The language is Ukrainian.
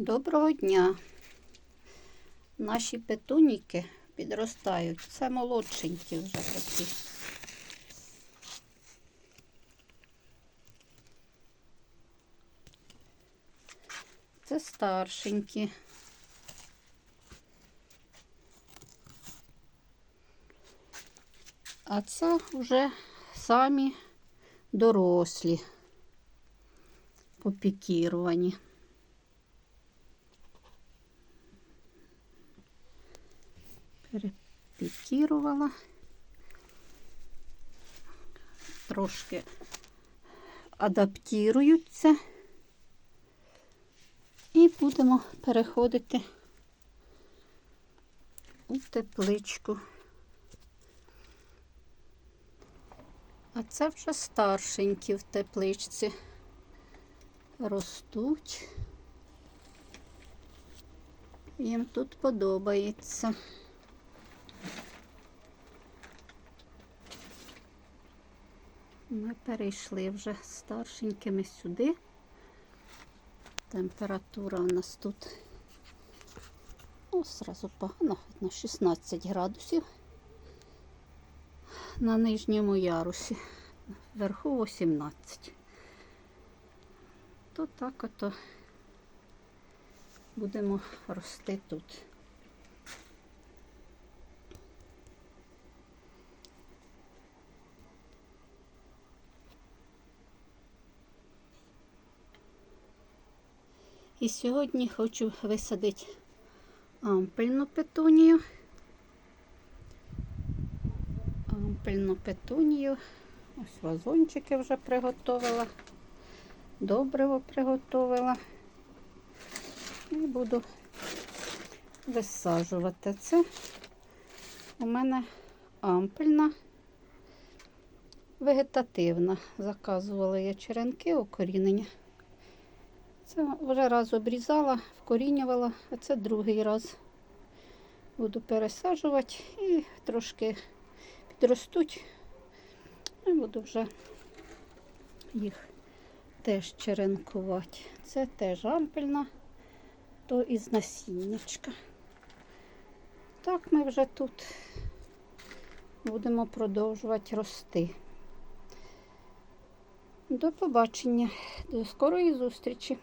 Доброго дня. Наші петуніки підростають. Це молодшенькі вже такі. Це старшенькі. А це вже самі дорослі, попікіровані. Перепікірувала. Трошки адаптіруються. І будемо переходити у тепличку. А це вже старшенькі в тепличці ростуть. Їм тут подобається. Ми перейшли вже старшенькими сюди. Температура у нас тут ну, зразу погано, видно, 16 градусів на нижньому ярусі, вверху 18. То так ото будемо рости тут. І сьогодні хочу висадити ампельну петунію. Ампельну петунію. Ось вазончики вже приготувала. Добриво приготувала. І буду висаджувати. Це у мене ампельна вегетативна. Заказувала я черенки укорінення. Це вже раз обрізала, вкорінювала, а це другий раз буду пересаджувати і трошки підростуть. І буду вже їх теж черенкувати. Це теж ампельна, то із насіннячка. Так ми вже тут будемо продовжувати рости. До побачення, до скорої зустрічі!